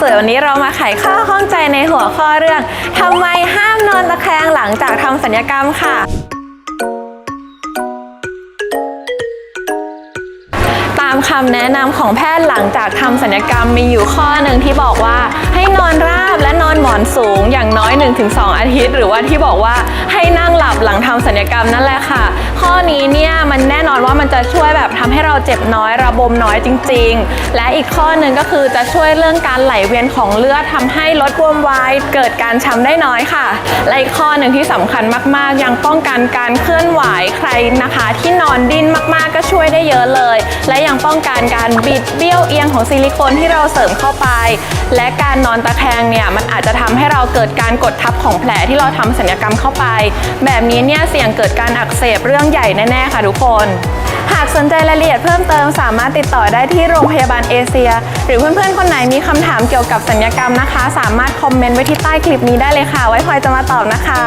สวยวันนี้เรามาไขข้อข้องใจในหัวข้อเรื่องทำไมห้ามนอนตะแคงหลังจากทำสัญญกรรมค่ะตามคำแนะนำของแพทย์หลังจากทำสัญญกรรมมีอยู่ข้อหนึ่งที่บอกว่า ให้นอนราบและนอนหมอนสูงอย่างน้อย 1-2 อาทิตย์ หรือว่าที่บอกว่าให้นั่งหลับหลังทำสัญญกรรมนั่นแหละค่ะ ข้อนี้เนี่ยมันแน่นอนว่ามันจะช่วยแบบทำให้เราเจ็บน้อยระบมน้อยจริง ๆ และอีกข้อหนึ่งก็คือจะช่วยเรื่องการไหลเวียนของเลือดทำให้ลดบวมวายเกิดการช้ำได้น้อยค่ะ และอีกข้อหนึ่งที่สำคัญมากๆ ยังป้องกันการเคลื่อนไหวใครนะคะ ที่นอนดิ้นมากๆ ก็ช่วยได้เยอะเลย และยังป้องกันการบิดเบี้ยวเอียงของซิลิโคนที่เราเสริมเข้าไป และการนอนตะแคงเนี่ยมันอาจจะทำให้เราเกิดการกดทับของแผลที่เราทำศัลยกรรมเข้าไป แบบนี้เนี่ยเสี่ยงเกิดการอักเสบเรื่องใหญ่แน่ ๆ ค่ะทุกคน หากสนใจรายละเอียดเพิ่มเติมสามารถติดต่อได้ที่โรงพยาบาลเอเชีย หรือเพื่อนๆ คนไหนมีคำถามเกี่ยวกับสัญญกรรมนะคะ สามารถคอมเมนต์ไว้ที่ใต้คลิปนี้ได้เลยค่ะ ไว้พลอยจะมาตอบนะคะ